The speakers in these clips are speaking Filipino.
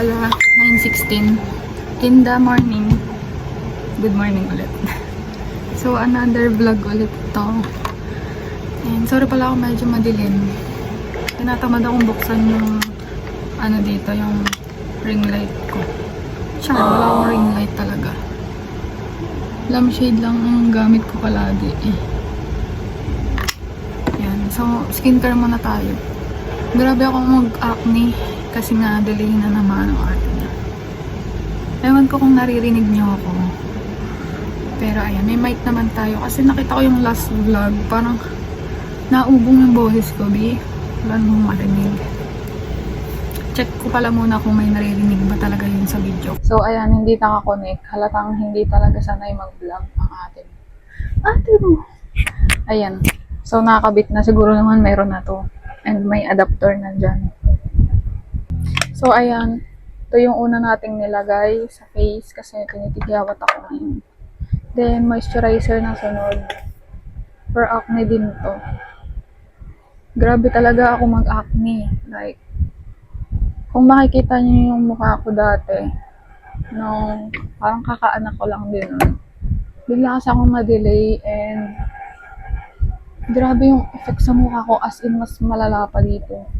Pala, 9.16. In the morning. Good morning ulit. So, another vlog ulit to. And sorry pala ako medyo madilim. Tinatamad akong buksan yung ano dito, yung ring light ko. Tsaka wala akong ring light talaga. Lampshade lang ang gamit ko palagi eh. Yan. So, skincare muna tayo. Grabe ako mag-acne kasi nga delay na naman ang arte niya. Ewan ko kung naririnig niyo ako. Pero ayan, may mic naman tayo. Kasi nakita ko yung last vlog. Parang naubong yung boses ko, bi. Wala namang marinig. Check ko pala muna kung may naririnig ba talaga yun sa video. So ayan, hindi nakakonect. Halatang hindi talaga sanay mag-vlog ang atin. Ate mo. Ayan. So nakakabit na. Siguro naman meron na to. And may adapter na dyan. So ayan. Ito yung una nating nilagay sa face kasi tinitigyawat ako ngayon. Then, moisturizer na sunod. For acne din to. Grabe talaga ako mag-acne. Like, kung makikita niyo yung mukha ko dati, nung parang kakaanak ko lang din nun, bigla kasi akong ma-delay and grabe yung effect sa mukha ko as in mas malala pa dito.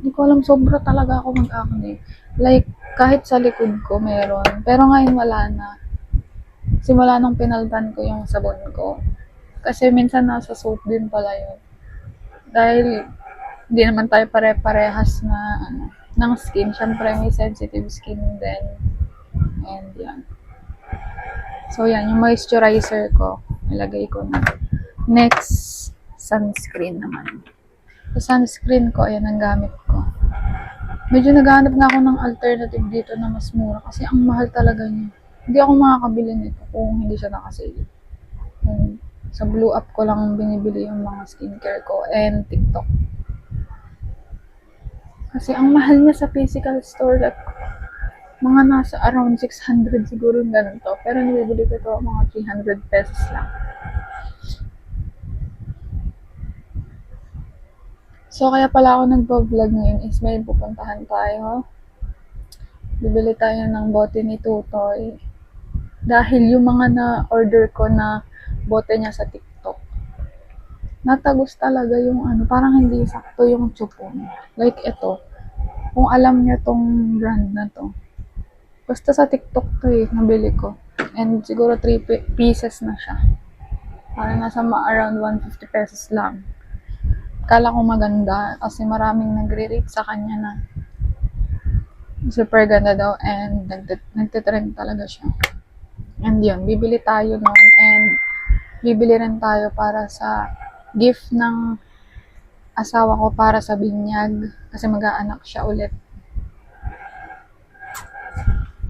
Hindi ko alam, sobra talaga ako mag-acne. Like, kahit sa likod ko meron. Pero ngayon wala na. Simula nung pinaltan ko yung sabon ko. Kasi minsan nasa soap din pala yun. Dahil hindi naman tayo pare-parehas na ano, ng skin. Siyempre may sensitive skin din. And yan. So yan, yung moisturizer ko, ilagay ko na. Next, sunscreen naman. Sa sunscreen ko, ayan ang gamit ko. Medyo naghahanap nga ako ng alternative dito na mas mura kasi ang mahal talaga niya. Hindi ako makakabili nito kung hindi siya nakasale. And sa Blue Up ko lang binibili yung mga skincare ko and TikTok. Kasi ang mahal niya sa physical store, like, mga nasa around 600 siguro yung ganun to. Pero nabibili ko to mga 300 pesos lang. So, kaya pala ako nagpa-vlog ngayon is may pupuntahan tayo. Bibili tayo ng bote ni Tutoy. Dahil yung mga na-order ko na bote niya sa TikTok, natagos talaga yung ano, parang hindi sakto yung chupon. Like ito, kung alam niyo tong brand na to. Basta sa TikTok to eh, nabili ko. And siguro 3 pieces na siya. Parang nasa ma- around 150 pesos lang kala ko maganda kasi maraming nagre-rate sa kanya na super ganda daw and nagtitrend talaga siya. And yun, bibili tayo noon and bibili rin tayo para sa gift ng asawa ko para sa binyag kasi mag-aanak siya ulit.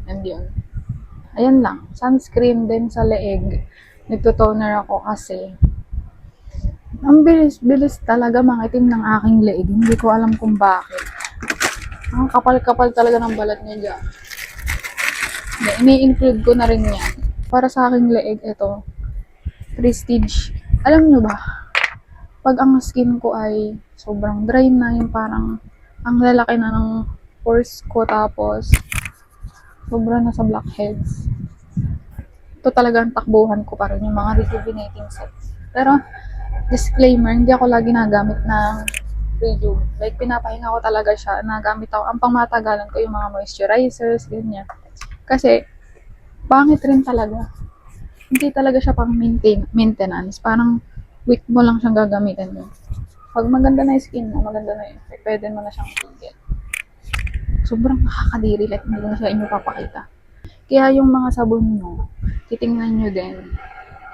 And yun. Ayan lang. Sunscreen din sa leeg. Nagto-toner ako kasi ang bilis-bilis talaga mangitim ng aking leeg. Hindi ko alam kung bakit. Ang kapal-kapal talaga ng balat niya dyan. Ini-include ko na rin yan. Para sa aking leeg, ito. Prestige. Alam nyo ba? Pag ang skin ko ay sobrang dry na, yung parang ang lalaki na ng pores ko tapos sobra na sa blackheads. Ito talaga ang takbuhan ko pa rin, yung mga rejuvenating sets. Pero, disclaimer, hindi ako lagi nagamit ng Rejuve. Like, pinapahinga ko talaga siya. Nagamit ako. Ang pangmatagalan ko yung mga moisturizers, ganyan. Kasi, pangit rin talaga. Hindi talaga siya pang maintain, maintenance. Parang, week mo lang siyang gagamitin mo. Pag maganda na yung skin mo, maganda na yung effect, pwede mo na siyang tigil. Sobrang nakakadiri. Like, hindi na siya inyo papakita. Kaya yung mga sabon nyo, titingnan nyo din.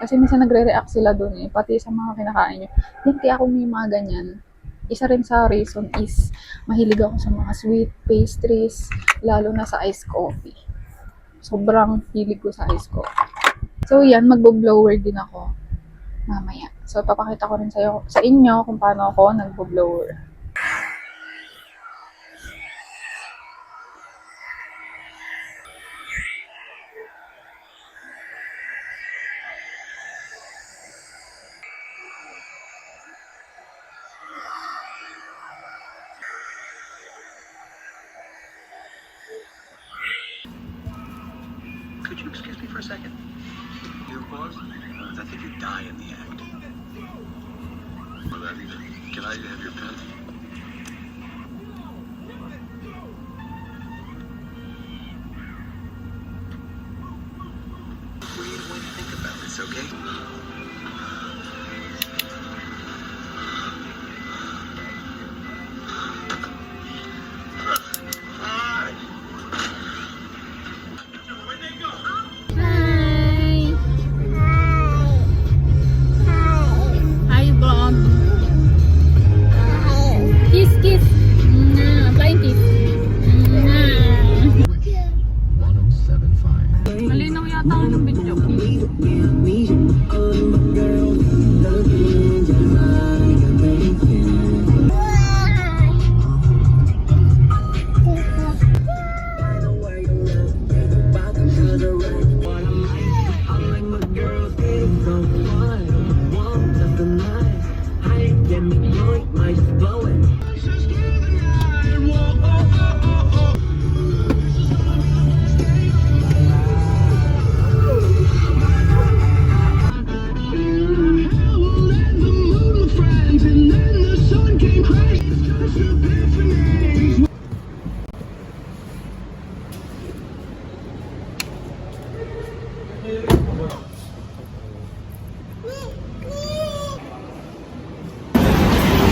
Kasi minsan nagre-react sila doon eh, pati sa mga kinakain nyo. Yan, kaya ako may mga ganyan. Isa rin sa reason is, mahilig ako sa mga sweet pastries, lalo na sa iced coffee. Sobrang hilig ko sa iced coffee. So yan, magbo-blower din ako mamaya. So papakita ko rin sa, sa inyo kung paano ako nagbo-blower. A second. You pause? I think you die in the act. Either. Can I have your pen?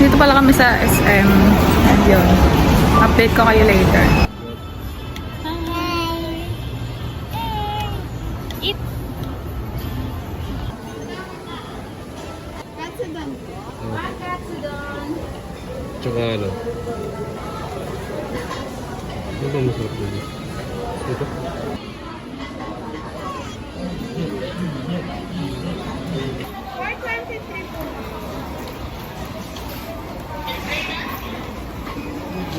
Dito pala kami sa SM. And yun. Update ko kayo later. Hi! Eat! Katsudon katsudon. Tsaka ano? Ano ba masarap dito? Ito?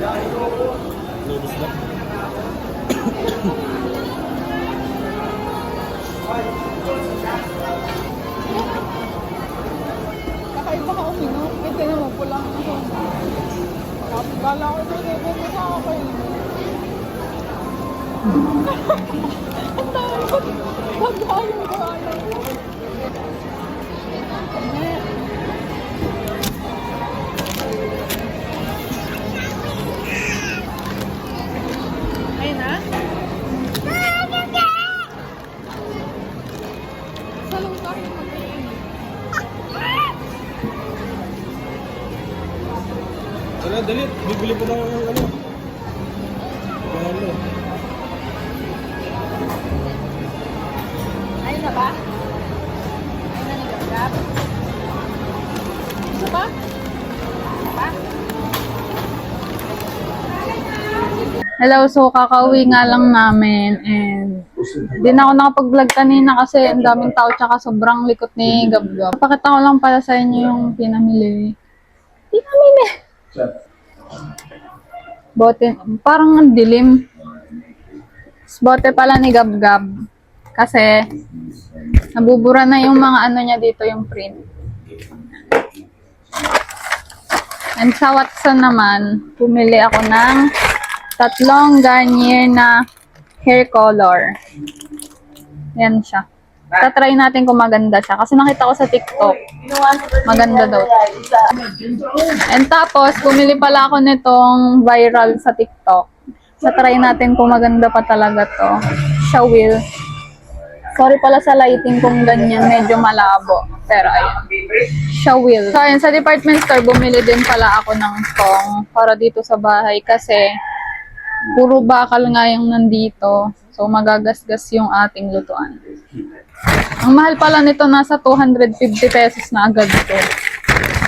Kakaiba ka uminom. Eh, tinan mo, pulang ako. Kala ko ito, level mo sa ako eh. Tara, dali. Bibili pa daw ng ano. Ano? Ayun na ba? Ayun na nag-grab? Isa pa? Hello, so kakauwi nga lang namin and di na ako nakapag-vlog kanina kasi ang daming tao tsaka sobrang likot ni Gabgab. Pakita ko lang pala sa inyo yung pinamili. Pinamili! Bote, parang ang dilim. Bote pala ni Gabgab. Kasi nabubura na yung mga ano niya dito, yung print. And sa Watson naman, pumili ako ng tatlong Garnier na hair color. Yan siya. Tatry natin kung maganda siya. Kasi nakita ko sa TikTok. Maganda daw. And tapos, pumili pala ako nitong viral sa TikTok. Sa try natin kung maganda pa talaga to. Siya will. Sorry pala sa lighting kung ganyan, medyo malabo. Pero ayun. Siya will. So ayun, sa department store, bumili din pala ako ng tong para dito sa bahay kasi puro bakal nga yung nandito. So magagasgas yung ating lutuan. Ang mahal pala nito, nasa 250 pesos na agad to.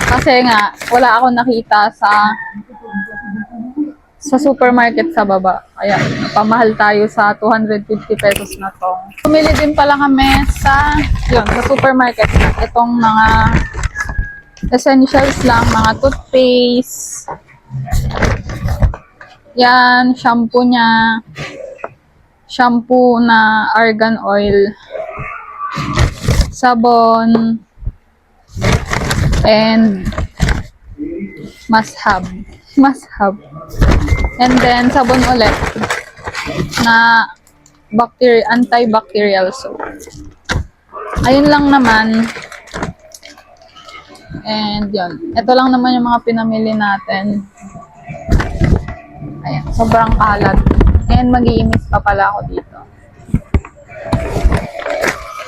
Kasi nga, wala ako nakita sa sa supermarket sa baba. Kaya, pamahal tayo sa 250 pesos na to. Pumili din pala kami sa, yun, sa supermarket. Itong mga essentials lang, mga toothpaste. Yan, shampoo niya. Shampoo na argan oil. Sabon. And must have. Must have. And then, sabon ulit na bacteria, antibacterial soap. Ayun lang naman. And yun. Ito lang naman yung mga pinamili natin. Ayan. Sobrang kalat. And mag-iimis pa pala ako dito.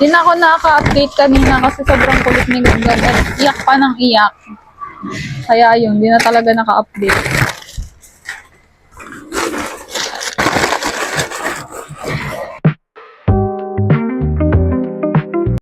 Na ako nakaka-update kanina kasi sobrang kulit ni Google. At iyak pa ng iyak. Kaya yun, hindi na talaga naka-update.